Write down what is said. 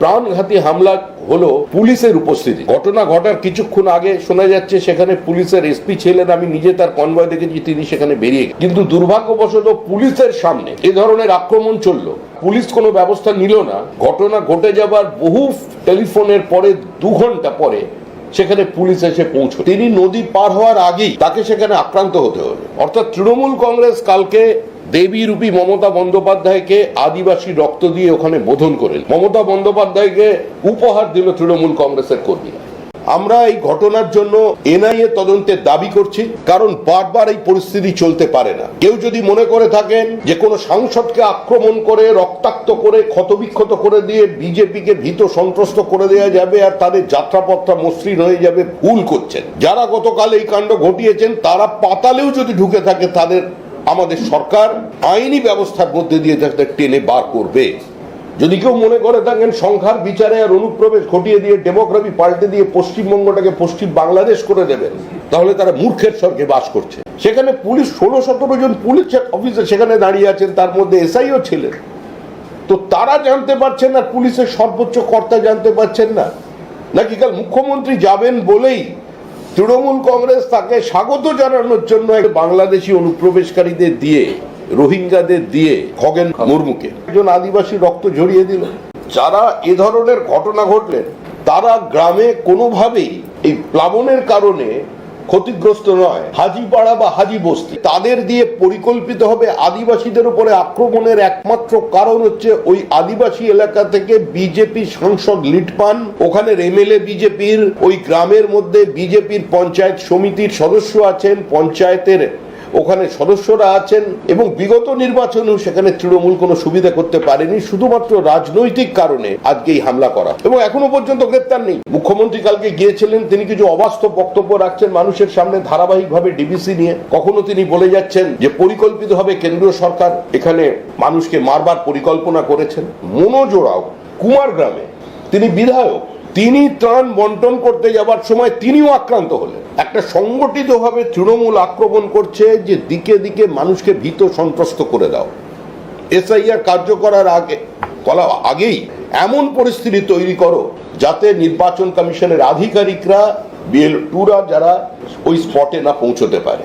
প্রাণঘাতী হামলা হলো পুলিশের উপস্থিতি। ঘটনা ঘটার কিছুক্ষণ আগে শোনা যাচ্ছে, সেখানে পুলিশের এসপি ছিলেন, আমি নিজে তার কনভয় দেখেছি, তিনি সেখানে বেরিয়ে। কিন্তু দুর্ভাগ্যবশত পুলিশের সামনে এ ধরনের আক্রমণ চলল। পুলিশ কোনো ব্যবস্থা নিল না। ঘটনা ঘটে যাবার বহু টেলিফোনের পরে, দু ঘণ্টা পরে সেখানে পুলিশ এসে পৌঁছ তিনি নদী পার হওয়ার আগেই তাকে সেখানে আক্রান্ত হতে হবে অর্থাৎ তৃণমূল কংগ্রেস কালকে দেবী রূপী মমতা বন্দ্যোপাধ্যায়কে আদিবাসী রক্ত দিয়ে ওখানে বোধন করেন। মমতা বন্দ্যোপাধ্যায়কে উপহার দিল তৃণমূল কংগ্রেসের কর্মীরা। আমরা এই ঘটনার জন্য এনআইএ তদন্তের দাবি করছি, কারণ বারবার এই পরিস্থিতি চলতে পারে না। কেউ যদি মনে করে থাকেন যে কোনো সাংসদকে আক্রমণ করে, রক্তাক্ত করে, ক্ষতবিক্ষত করে দিয়ে বিজেপিকে ভীত সন্ত্রস্ত করে দেওয়া যাবে আর তাদের যাত্রাপথটা মসৃণ হয়ে যাবে, ভুল করছেন। যারা গতকাল এই কাণ্ড ঘটিয়েছেন, তারা পাতালেও যদি ঢুকে থাকে, তাদের আমাদের সরকার আইনি ব্যবস্থার মধ্যে দিয়ে টেনে বার করবে। যদি কেউ মনে করে থাকেন সংখ্যার বিচারে আর অনুপ্রবেশ ঘটিয়ে দিয়ে ডেমোগ্রাফি পাল্টে দিয়ে পশ্চিমবঙ্গটাকে পশ্চিম বাংলাদেশ করে দেবেন তাহলে তারা মূর্খের স্বর্গে বাস করছে। সেখানে পুলিশ ষোলো সতেরো জন পুলিশ অফিসার সেখানে দাঁড়িয়ে আছেন, তার মধ্যে এসআইও ছিলেন। তো তারা জানতে পারছেন না পুলিশের সর্বোচ্চ কর্তা জানতে পারছেন না। নাকি কাল মুখ্যমন্ত্রী যাবেন বলেই তৃণমূল কংগ্রেস তাকে স্বাগত জানানোর জন্য বাংলাদেশি অনুপ্রবেশকারীদের দিয়ে রোহিঙ্গাদের দিয়ে খগেন মুর্মুকে। একজন আদিবাসী রক্ত ঝরিয়ে দিল। যারা এ ধরনের ঘটনা ঘটলেন, তারা গ্রামে কোনোভাবেই এই প্লাবনের কারণে ক্ষতিগ্রস্ত নয়। হাজিপাড়া বা হাজি বস্তি, তাদের দিয়ে পরিকল্পিত হবে আদিবাসীদের উপরে আক্রমণের একমাত্র কারণ হচ্ছে ওই আদিবাসী এলাকা থেকে বিজেপি সাংসদ লিড পান। ওখানে এমএলএ বিজেপির, ওই গ্রামের মধ্যে বিজেপির পঞ্চায়েত সমিতির সদস্য আছেন, পঞ্চায়েতের ওখানে সদস্যরা আছেন এবং বিগত নির্বাচনেও সেখানে তৃণমূল কোনো সুবিধা করতে পারেনি, শুধুমাত্র রাজনৈতিক কারণে আজকে এই হামলা করা। এবং এখনও পর্যন্ত গ্রেপ্তার নেই। মুখ্যমন্ত্রী কালকে গিয়েছিলেন, তিনি কিছু অবাস্তব বক্তব্য রাখছেন মানুষের সামনে ধারাবাহিকভাবে ডিবিসি নিয়ে। কখনো তিনি বলে যাচ্ছেন যে পরিকল্পিতভাবে কেন্দ্রীয় সরকার, এখানে মানুষকে মারবার পরিকল্পনা করেছেন। মনোজোড়াও কুমার গ্রামে তিনি বিধায়ক। তিনি ত্রাণ বন্টন করতে যাবার সময় তিনিও আক্রান্ত হলেন। একটা সংগঠিতভাবে তৃণমূল আক্রমণ করছে যে দিকে দিকে মানুষকে ভীত সন্ত্রস্ত করে দাও। এসআইআর কার্য করার আগে করা আগেই এমন পরিস্থিতি তৈরি করো যাতে নির্বাচন কমিশনের আধিকারিকরা বিএল টুরা যারা ওই স্পটে না পৌঁছতে পারে।